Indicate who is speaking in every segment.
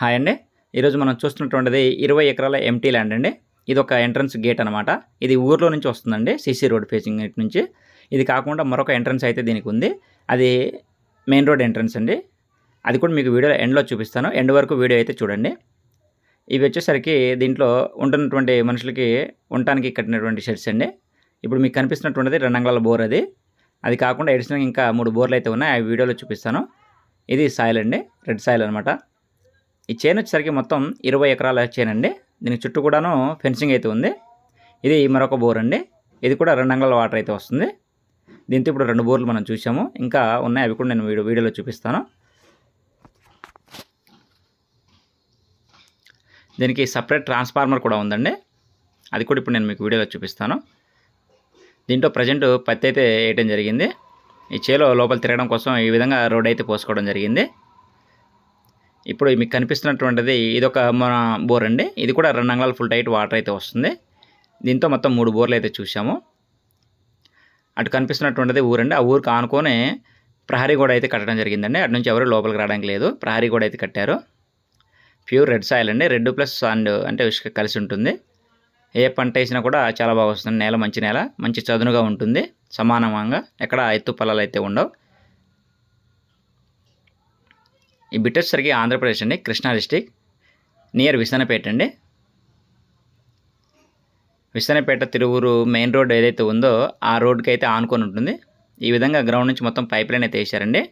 Speaker 1: Hi అండి. ఈరోజు మనం చూస్తున్నటువంటిది ఇరవై ఎకరాల ఎంటీ ల్యాండ్ అండి. ఇది ఒక ఎంట్రన్స్ గేట్ అనమాట ఇది ఊర్లో నుంచి వస్తుందండి సీసీ రోడ్ ఫేసింగ్ నుంచి. ఇది కాకుండా మరొక ఎంట్రన్స్ అయితే దీనికి ఉంది. అది మెయిన్ రోడ్ ఎంట్రన్స్ అండి. అది కూడా మీకు వీడియో ఎండ్లో చూపిస్తాను. ఎండ్ వరకు వీడియో అయితే చూడండి. ఇవి వచ్చేసరికి దీంట్లో ఉంటున్నటువంటి మనుషులకి ఉండటానికి కట్టినటువంటి షెడ్స్ అండి. ఇప్పుడు మీకు కనిపిస్తున్నటువంటిది రెండు బోర్ అది. అది కాకుండా ఎడిషనల్ ఇంకా మూడు బోర్లు అయితే ఉన్నాయి. ఆ వీడియోలో చూపిస్తాను. ఇది సాయిల్ అండి రెడ్ సాయిల్ అనమాట ఈ చైన్ వచ్చేసరికి మొత్తం ఇరవై ఎకరాల చైన్ అండి. దీనికి చుట్టూ కూడాను ఫెన్సింగ్ అయితే ఉంది. ఇది మరొక బోర్ అండి. ఇది కూడా రెండు అంగళాల వాటర్ అయితే వస్తుంది. దీంతో ఇప్పుడు రెండు బోర్లు మనం చూసాము ఇంకా ఉన్నాయి అవి కూడా నేను వీడియో వీడియోలో చూపిస్తాను. దీనికి సపరేట్ ట్రాన్స్ఫార్మర్ కూడా ఉందండి. అది కూడా ఇప్పుడు నేను మీకు వీడియోలో చూపిస్తాను. దీంట్లో ప్రజెంట్ పత్తి అయితే వేయటం జరిగింది. ఈ చేలో లోపల తిరగడం కోసం ఈ విధంగా రోడ్ అయితే పోసుకోవడం జరిగింది. ఇప్పుడు మీకు కనిపిస్తున్నటువంటిది ఇది ఒక మన బోర్ అండి. ఇది కూడా రెండు అంగళాల ఫుల్ టైట్ వాటర్ అయితే వస్తుంది. దీంతో మొత్తం మూడు బోర్లు అయితే చూసాము అటు కనిపిస్తున్నటువంటిది ఊరండి ఆ ఊరికి ఆనుకొని ప్రహరీ గోడ అయితే కట్టడం జరిగిందండి. అటు నుంచి ఎవరు లోపలికి రావడానికి లేదు. ప్రహరీ గోడ అయితే కట్టారు. ప్యూర్ రెడ్ సాయిల్ అండి. రెడ్ ప్లస్ అండ్ అంటే ఇసుక కలిసి ఉంటుంది. ఏ పంట వేసినా కూడా చాలా బాగా వస్తుంది. నేల మంచి నేల మంచి చదునుగా ఉంటుంది. సమానంగా ఎక్కడ ఎత్తు పొలాలు అయితే ఉండవు. ఈ బిట్ వచ్చేసరికి ఆంధ్రప్రదేశ్ అండి కృష్ణా డిస్టిక్ నియర్ విసనపేట అండి. విసనపేట తిరువురు మెయిన్ రోడ్ ఏదైతే ఉందో ఆ రోడ్కి అయితే ఆనుకొని ఉంటుంది. ఈ విధంగా గ్రౌండ్ నుంచి మొత్తం పైప్ లైన్ అయితే వేసారండి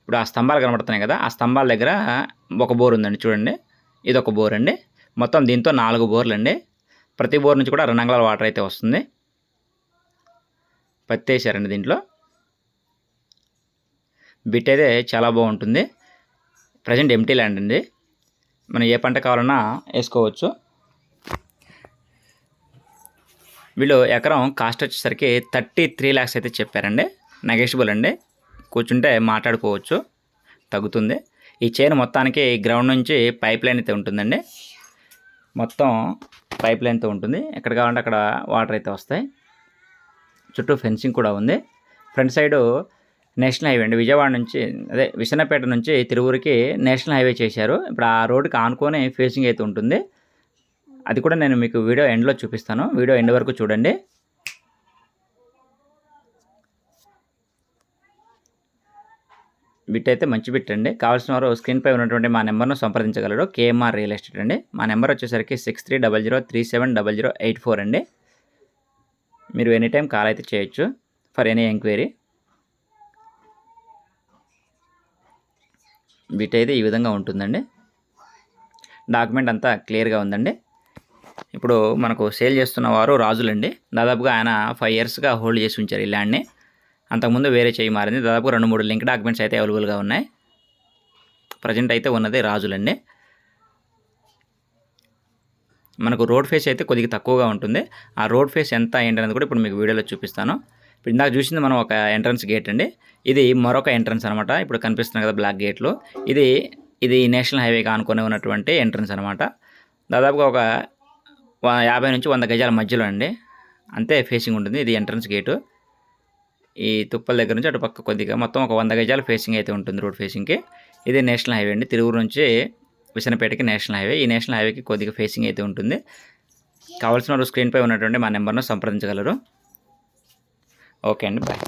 Speaker 1: ఇప్పుడు ఆ స్తంభాలు కనబడుతున్నాయి కదా ఆ స్తంభాల దగ్గర ఒక బోర్ ఉందండి చూడండి. ఇది ఒక బోర్ అండి. మొత్తం దీంతో నాలుగు బోర్లు అండి. ప్రతి బోర్ నుంచి కూడా రెండు వాటర్ అయితే వస్తుంది. పత్తి వేసారండి దీంట్లో. బిట్ అయితే చాలా బాగుంటుంది. ప్రజెంట్ ఎంటీ ల్యాండ్ అండి మనం ఏ పంట కావాలన్నా వేసుకోవచ్చు. వీళ్ళు ఎకరం కాస్ట్ వచ్చేసరికి థర్టీ త్రీ ల్యాక్స్ అయితే చెప్పారండి. నెగెషిబుల్ అండి. కూర్చుంటే మాట్లాడుకోవచ్చు. తగ్గుతుంది. ఈ చైన్ మొత్తానికి గ్రౌండ్ నుంచి పైప్ లైన్ అయితే ఉంటుందండి. మొత్తం పైప్ లైన్తో ఉంటుంది. ఎక్కడ కావాలంటే అక్కడ వాటర్ అయితే వస్తాయి. చుట్టూ ఫెన్సింగ్ కూడా ఉంది. ఫ్రంట్ సైడు నేషనల్ హైవే అండి. విజయవాడ నుంచి అదే విశాఖపేట నుంచి తిరువురికి నేషనల్ హైవే చేశారు. ఇప్పుడు ఆ రోడ్డుకి ఆనుకొని ఫేసింగ్ అయితే ఉంటుంది. అది కూడా నేను మీకు వీడియో ఎండ్లో చూపిస్తాను. వీడియో ఎండ్ వరకు చూడండి. బిట్ అయితే మంచి బిట్ అండి. కావాల్సిన వారు స్క్రీన్పై ఉన్నటువంటి మా నెంబర్ను సంప్రదించగలరు. కేఎంఆర్ రియల్ ఎస్టేట్ అండి. మా నెంబర్ వచ్చేసరికి six three double zero three seven double zero eight four అండి. మీరు ఎనీ టైం కాల్ అయితే చేయొచ్చు. For any enquiry. బిట్ అయితే ఈ విధంగా ఉంటుందండి. డాక్యుమెంట్ అంతా క్లియర్గా ఉందండి. ఇప్పుడు మనకు సేల్ చేస్తున్న వారు రాజులండి. దాదాపుగా ఆయన ఫైవ్ ఇయర్స్గా హోల్డ్ చేసి ఉంచారు ఈ ల్యాండ్ని. అంతకుముందు వేరే చేయి మారింది. దాదాపు రెండు మూడు లింక్ డాక్యుమెంట్స్ అయితే అవైలబుల్గా ఉన్నాయి. ప్రజెంట్ అయితే ఉన్నది రాజులండి. మనకు రోడ్ ఫేస్ అయితే కొద్దిగా తక్కువగా ఉంటుంది. ఆ రోడ్ ఫేస్ ఎంత ఏంటనేది కూడా ఇప్పుడు మీకు వీడియోలో చూపిస్తాను. ఇందాక చూసింది మనం ఒక ఎంట్రన్స్ గేట్ అండి. ఇది మరొక ఎంట్రన్స్ అనమాట ఇప్పుడు కనిపిస్తుంది కదా బ్లాక్ గేట్లో ఇది ఇది నేషనల్ హైవేగా అనుకునే ఉన్నటువంటి ఎంట్రన్స్ అనమాట దాదాపుగా ఒక యాభై నుంచి వంద గజాల మధ్యలో అండి. అంతే ఫేసింగ్ ఉంటుంది ఇది ఎంట్రన్స్ గేటు ఈ తుప్పల దగ్గర నుంచి అటు పక్క కొద్దిగా మొత్తం ఒక వంద గజాల ఫేసింగ్ అయితే ఉంటుంది రోడ్ ఫేసింగ్కి ఇది నేషనల్ హైవే అండి. తిరువురు నుంచి విసనపేటకి నేషనల్ హైవే. ఈ నేషనల్ హైవేకి కొద్దిగా ఫేసింగ్ అయితే ఉంటుంది. కావాల్సిన వారు స్క్రీన్పై ఉన్నటువంటి మా నెంబర్ను సంప్రదించగలరు. ఓకే అండి బాయ్.